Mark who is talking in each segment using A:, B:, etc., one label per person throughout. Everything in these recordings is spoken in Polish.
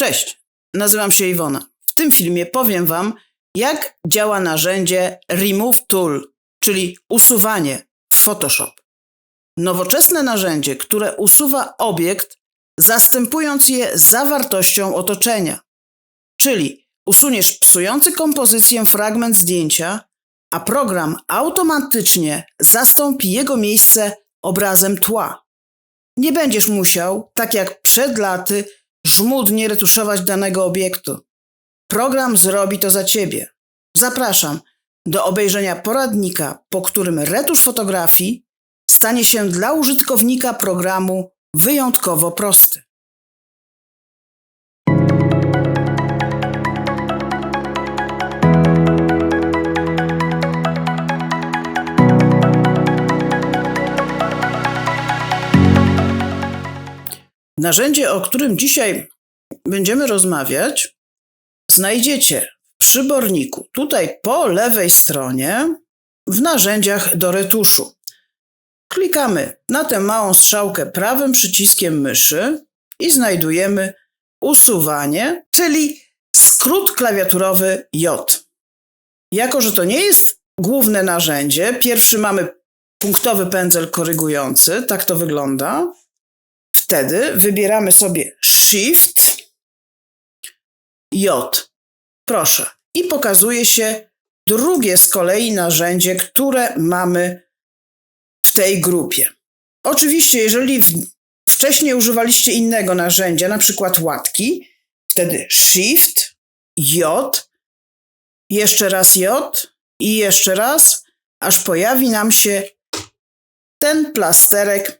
A: Cześć, nazywam się Iwona. W tym filmie powiem Wam, jak działa narzędzie Remove Tool, czyli usuwanie w Photoshop. Nowoczesne narzędzie, które usuwa obiekt, zastępując je zawartością otoczenia. Czyli usuniesz psujący kompozycję fragment zdjęcia, a program automatycznie zastąpi jego miejsce obrazem tła. Nie będziesz musiał, tak jak przed laty, żmudnie retuszować danego obiektu. Program zrobi to za Ciebie. Zapraszam do obejrzenia poradnika, po którym retusz fotografii stanie się dla użytkownika programu wyjątkowo prosty. Narzędzie, o którym dzisiaj będziemy rozmawiać, znajdziecie w przyborniku, tutaj po lewej stronie, w narzędziach do retuszu. Klikamy na tę małą strzałkę prawym przyciskiem myszy i znajdujemy usuwanie, czyli skrót klawiaturowy J. Jako, że to nie jest główne narzędzie, pierwszy mamy punktowy pędzel korygujący, tak to wygląda. Wtedy wybieramy sobie Shift J. Proszę. I pokazuje się drugie z kolei narzędzie, które mamy w tej grupie. Oczywiście, jeżeli wcześniej używaliście innego narzędzia, na przykład łatki, wtedy Shift J, jeszcze raz J i jeszcze raz, aż pojawi nam się ten plasterek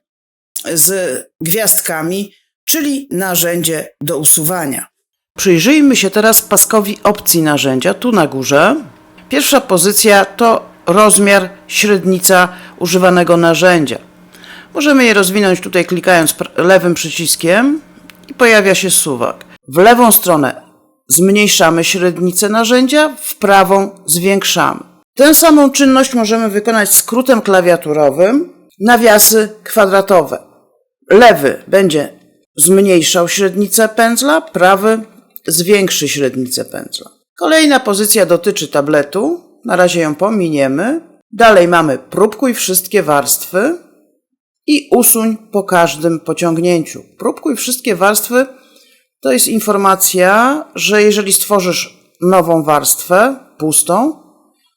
A: z gwiazdkami, czyli narzędzie do usuwania. Przyjrzyjmy się teraz paskowi opcji narzędzia, tu na górze. Pierwsza pozycja to rozmiar, średnica używanego narzędzia. Możemy je rozwinąć tutaj klikając lewym przyciskiem i pojawia się suwak. W lewą stronę zmniejszamy średnicę narzędzia, w prawą zwiększamy. Tę samą czynność możemy wykonać skrótem klawiaturowym nawiasy kwadratowe. Lewy będzie zmniejszał średnicę pędzla, prawy zwiększy średnicę pędzla. Kolejna pozycja dotyczy tabletu. Na razie ją pominiemy. Dalej mamy próbkuj wszystkie warstwy i usuń po każdym pociągnięciu. Próbkuj wszystkie warstwy to jest informacja, że jeżeli stworzysz nową warstwę, pustą,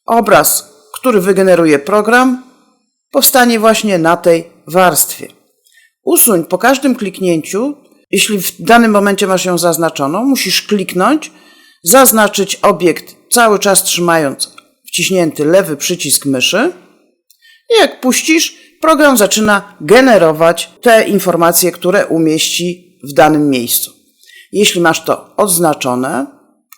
A: obraz, który wygeneruje program, powstanie właśnie na tej warstwie. Usuń po każdym kliknięciu, jeśli w danym momencie masz ją zaznaczoną, musisz kliknąć, zaznaczyć obiekt cały czas trzymając wciśnięty lewy przycisk myszy. I jak puścisz, program zaczyna generować te informacje, które umieści w danym miejscu. Jeśli masz to odznaczone,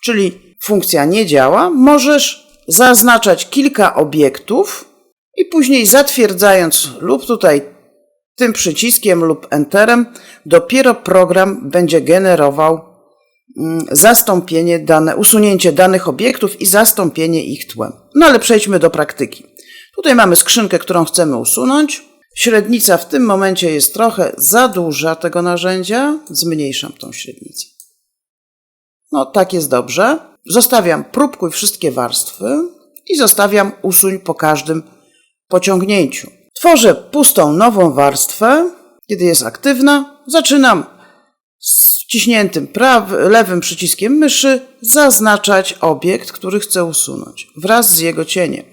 A: czyli funkcja nie działa, możesz zaznaczać kilka obiektów i później zatwierdzając lub tutaj tym przyciskiem lub Enterem dopiero program będzie generował mm, zastąpienie dane, usunięcie danych obiektów i zastąpienie ich tłem. No ale przejdźmy do praktyki. Tutaj mamy skrzynkę, którą chcemy usunąć. Średnica w tym momencie jest trochę za duża tego narzędzia. Zmniejszam tą średnicę. No tak jest dobrze. Zostawiam próbkuj wszystkie warstwy i zostawiam usuń po każdym pociągnięciu. Tworzę pustą nową warstwę. Kiedy jest aktywna, zaczynam z wciśniętym prawym, lewym przyciskiem myszy zaznaczać obiekt, który chcę usunąć wraz z jego cieniem.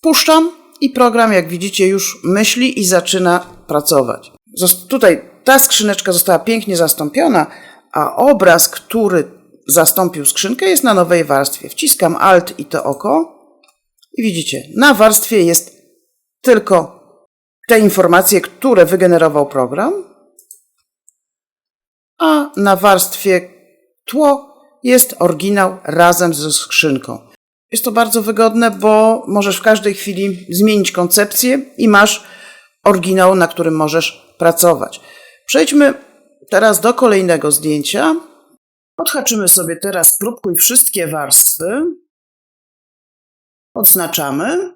A: Puszczam i program, jak widzicie, już myśli i zaczyna pracować. Tutaj ta skrzyneczka została pięknie zastąpiona, a obraz, który zastąpił skrzynkę, jest na nowej warstwie. Wciskam Alt i to oko i widzicie, na warstwie jest tylko te informacje, które wygenerował program, a na warstwie tło jest oryginał razem ze skrzynką. Jest to bardzo wygodne, bo możesz w każdej chwili zmienić koncepcję i masz oryginał, na którym możesz pracować. Przejdźmy teraz do kolejnego zdjęcia. Odhaczymy sobie teraz próbkuj wszystkie warstwy. Odznaczamy.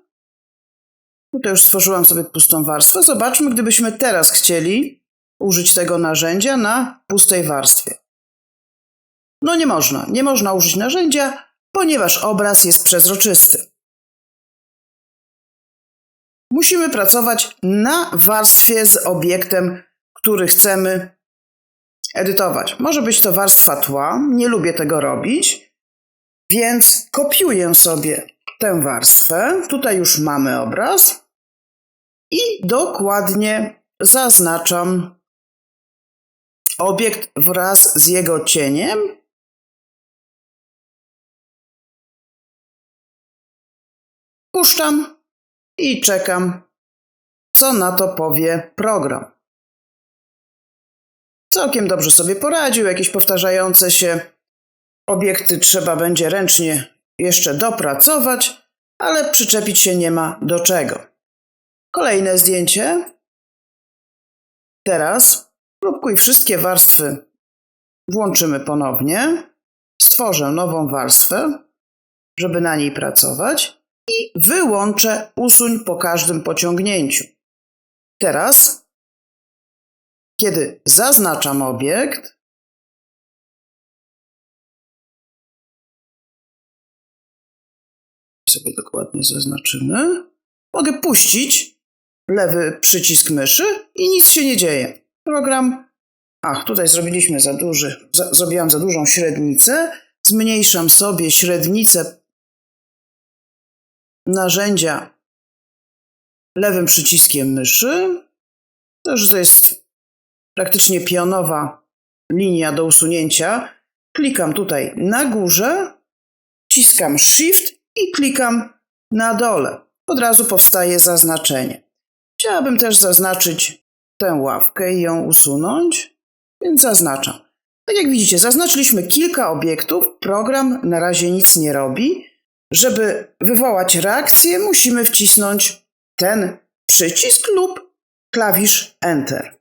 A: Tutaj już stworzyłam sobie pustą warstwę. Zobaczmy, gdybyśmy teraz chcieli użyć tego narzędzia na pustej warstwie? No nie można. Nie można użyć narzędzia, ponieważ obraz jest przezroczysty. Musimy pracować na warstwie z obiektem, który chcemy edytować. Może być to warstwa tła, nie lubię tego robić, więc kopiuję sobie tę warstwę. Tutaj już mamy obraz i dokładnie zaznaczam obiekt wraz z jego cieniem. Puszczam i czekam, co na to powie program. Całkiem dobrze sobie poradził, jakieś powtarzające się obiekty trzeba będzie ręcznie jeszcze dopracować, ale przyczepić się nie ma do czego. Kolejne zdjęcie. Teraz próbkuj wszystkie warstwy włączymy ponownie. Stworzę nową warstwę, żeby na niej pracować i wyłączę usuń po każdym pociągnięciu. Teraz, kiedy zaznaczam obiekt, sobie dokładnie zaznaczymy, mogę puścić lewy przycisk myszy i nic się nie dzieje. Program, ach, tutaj zrobiliśmy za duży, za, zrobiłam za dużą średnicę, zmniejszam sobie średnicę narzędzia lewym przyciskiem myszy. To, że to jest praktycznie pionowa linia do usunięcia. Klikam tutaj na górze, wciskam Shift i klikam na dole. Od razu powstaje zaznaczenie. Chciałabym też zaznaczyć tę ławkę i ją usunąć, więc zaznaczam. Tak jak widzicie, zaznaczyliśmy kilka obiektów. Program na razie nic nie robi. Żeby wywołać reakcję, musimy wcisnąć ten przycisk lub klawisz Enter.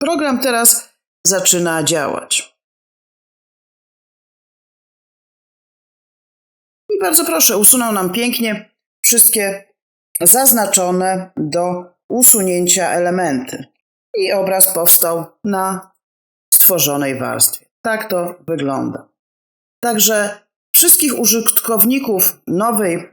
A: Program teraz zaczyna działać. I bardzo proszę, usunął nam pięknie wszystkie zaznaczone do usunięcia elementy. I obraz powstał na stworzonej warstwie. Tak to wygląda. Także wszystkich użytkowników nowej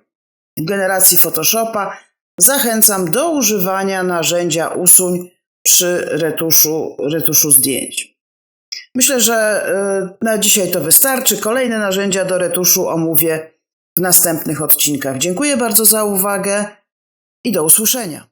A: generacji Photoshopa zachęcam do używania narzędzia usuń przy retuszu, retuszu zdjęć. Myślę, że y, na dzisiaj to wystarczy. Kolejne narzędzia do retuszu omówię w następnych odcinkach. Dziękuję bardzo za uwagę i do usłyszenia.